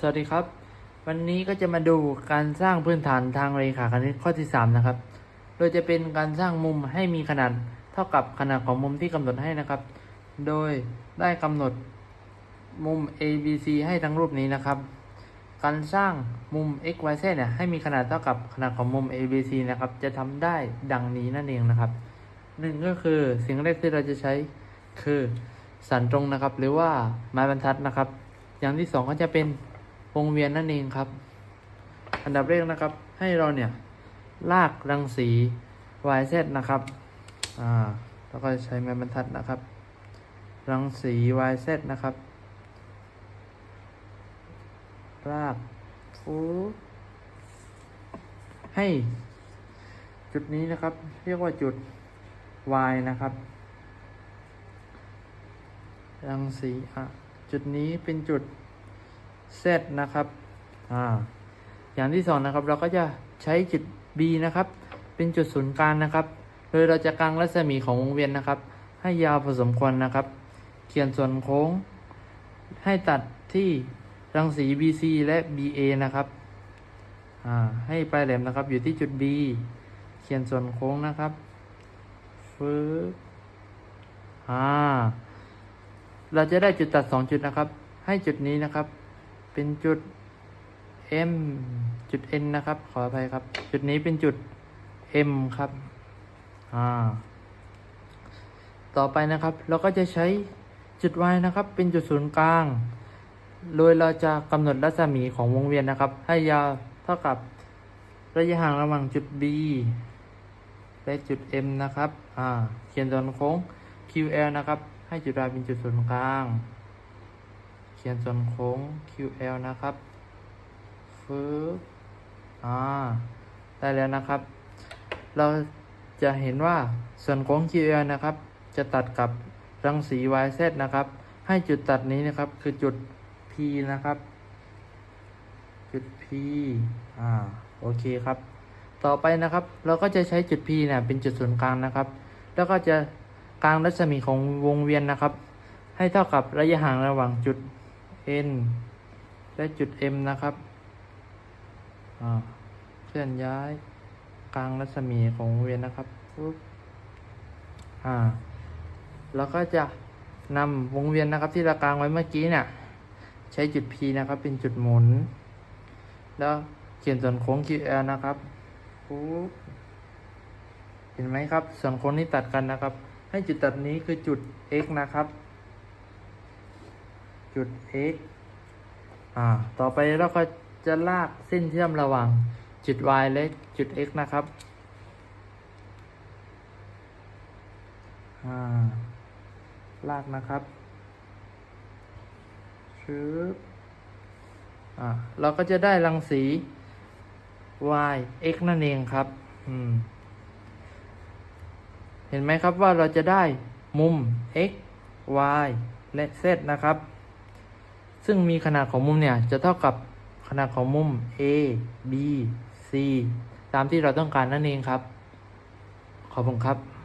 สวัสดีครับ วันนี้ก็จะมาดูการสร้างพื้นฐานทางเรขาคณิตข้อที่ 3 นะครับ โดยจะเป็นการสร้างมุมให้มีขนาดเท่ากับขนาดของมุมที่กำหนดให้นะครับ โดยได้กำหนดมุม A B C ให้ทั้งรูปนี้นะครับ การสร้างมุม x y z เนี่ยให้มีขนาดเท่ากับขนาดของมุม A B C นะครับ จะทำได้ดังนี้นั่นเองนะครับหนึ่งก็คือสิ่งแรกที่เราจะใช้คือสันตรงนะครับ หรือว่าไม้บรรทัดนะครับ อย่างที่สองก็จะเป็น วงเวียนนั่นเองครับ อันดับแรกนะครับ ให้เราเนี่ยลากรังสี y z นะครับ อ่า แล้วก็ใช้ไม้บรรทัดนะครับ รังสี y z นะครับ ลากฟูให้ จุดนี้นะครับ เรียกว่าจุด y นะครับ รังสีอะ จุดนี้เป็นจุด z นะครับอ่าอย่างที่สองนะครับเราก็จะใช้จุด b นะครับ เป็นจุดศูนย์กลางนะครับ โดยเราจะกางรัศมีของวงเวียนนะครับ ให้ยาวพอสมควรนะครับ เขียนส่วนโค้ง ให้ตัดที่รังสี BC และ BA นะครับอ่าให้ปลายแหลมนะครับ อยู่ที่จุด B เขียนส่วนโค้งนะครับฟืบอ่าเราจะได้จุดตัดสองจุดนะครับ ให้จุดนี้นะครับ เป็นจุด M จุด N นะครับ ขออภัยครับ จุดนี้เป็นจุด M ครับอ่าต่อไปนะครับ เราก็จะใช้จุด Y นะครับ เป็นจุดศูนย์กลาง โดยเราจะกำหนดรัศมีของวงเวียนนะครับ ให้ยาวเท่ากับระยะห่างระหว่างจุด B และจุด M นะครับ อ่า เขียนส่วนโค้ง QL นะครับ ให้จุด Y เป็นจุดศูนย์กลาง เขียนส่วนโค้ง QL นะครับฟืบอ่า ได้แล้วนะครับ เราจะเห็นว่าส่วนโค้ง QL นะครับ จะตัดกับรังสี YZ นะครับ ให้จุดตัดนี้นะครับ คือจุด P นะครับ จุด P อ่า โอเคครับ ต่อไปนะครับ เราก็จะใช้จุด P เนี่ยเป็นจุดศูนย์กลางนะครับ แล้วก็จะกลางรัศมีของวงเวียนนะครับ ให้เท่ากับระยะห่างระหว่างจุด N และจุด M นะครับอ่าเคลื่อนย้ายกลางรัศมีของวงเวียนนะครับปุ๊บอ่าแล้วก็จะนำวงเวียนนะครับที่เรากลางไว้เมื่อกี้เนี่ยใช้จุด P นะครับ เป็นจุดหมุน แล้วเขียนส่วนโค้ง QL นะครับปุ๊บเห็นไหมครับ ส่วนโค้งนี้ตัดกันนะครับ ให้จุดตัดนี้คือจุด x นะครับ จุด x อ่า ต่อไปเราก็จะลากเส้นเชื่อมระหว่างจุด y และจุด x นะครับ อ่า ลากนะครับชึบอ่า เราก็จะได้รังสี y x นั่นเองครับ อืม เห็นไหมครับว่าเราจะได้มุม x y และ z นะครับ ซึ่งมีขนาดของมุมเนี่ยจะเท่ากับขนาดของมุม a b c ตามที่เราต้องการนั่นเองครับ ขอบคุณครับ